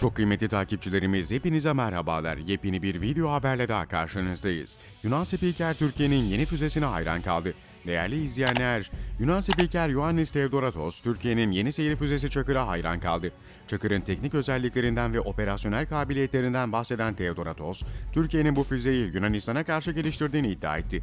Çok kıymetli takipçilerimiz hepinize merhabalar. Yepyeni bir video haberle daha karşınızdayız. Yunan spiker Türkiye'nin yeni füzesine hayran kaldı. Değerli izleyenler, Yunan spiker Ioannis Theodoratos, Türkiye'nin yeni seyir füzesi Çakır'a hayran kaldı. Çakır'ın teknik özelliklerinden ve operasyonel kabiliyetlerinden bahseden Theodoratos, Türkiye'nin bu füzeyi Yunanistan'a karşı geliştirdiğini iddia etti.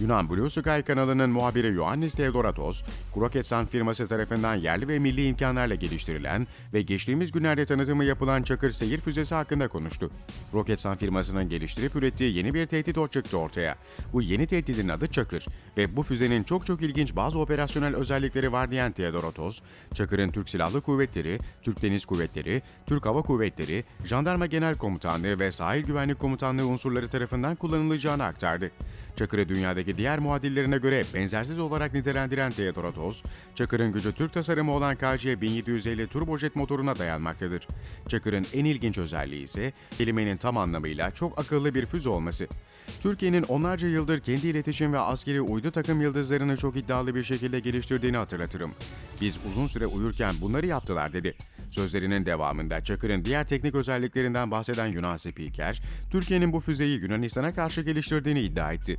Yunan Blue Sky kanalının muhabiri Ioannis Theodoratos, Roketsan firması tarafından yerli ve milli imkanlarla geliştirilen ve geçtiğimiz günlerde tanıtımı yapılan Çakır seyir füzesi hakkında konuştu. Roketsan firmasının geliştirip ürettiği yeni bir tehdit o çıktı ortaya. Bu yeni tehditin adı Çakır ve bu füzenin çok çok ilginç bazı operasyonel özellikleri var diyen Theodoratos, Çakır'ın Türk Silahlı Kuvvetleri, Türk Deniz Kuvvetleri, Türk Hava Kuvvetleri, Jandarma Genel Komutanlığı ve Sahil Güvenlik Komutanlığı unsurları tarafından kullanılacağını aktardı. Çakır'ı dünyadaki diğer muadillerine göre benzersiz olarak nitelendiren Theodoratos, Çakır'ın gücü Türk tasarımı olan KC 1750 turbojet motoruna dayanmaktadır. Çakır'ın en ilginç özelliği ise kelimenin tam anlamıyla çok akıllı bir füze olması. Türkiye'nin onlarca yıldır kendi iletişim ve askeri uydu takım yıldızlarını çok iddialı bir şekilde geliştirdiğini hatırlatırım. Biz uzun süre uyurken bunları yaptılar dedi. Sözlerinin devamında Çakır'ın diğer teknik özelliklerinden bahseden Yunan spiker, Türkiye'nin bu füzeyi Yunanistan'a karşı geliştirdiğini iddia etti.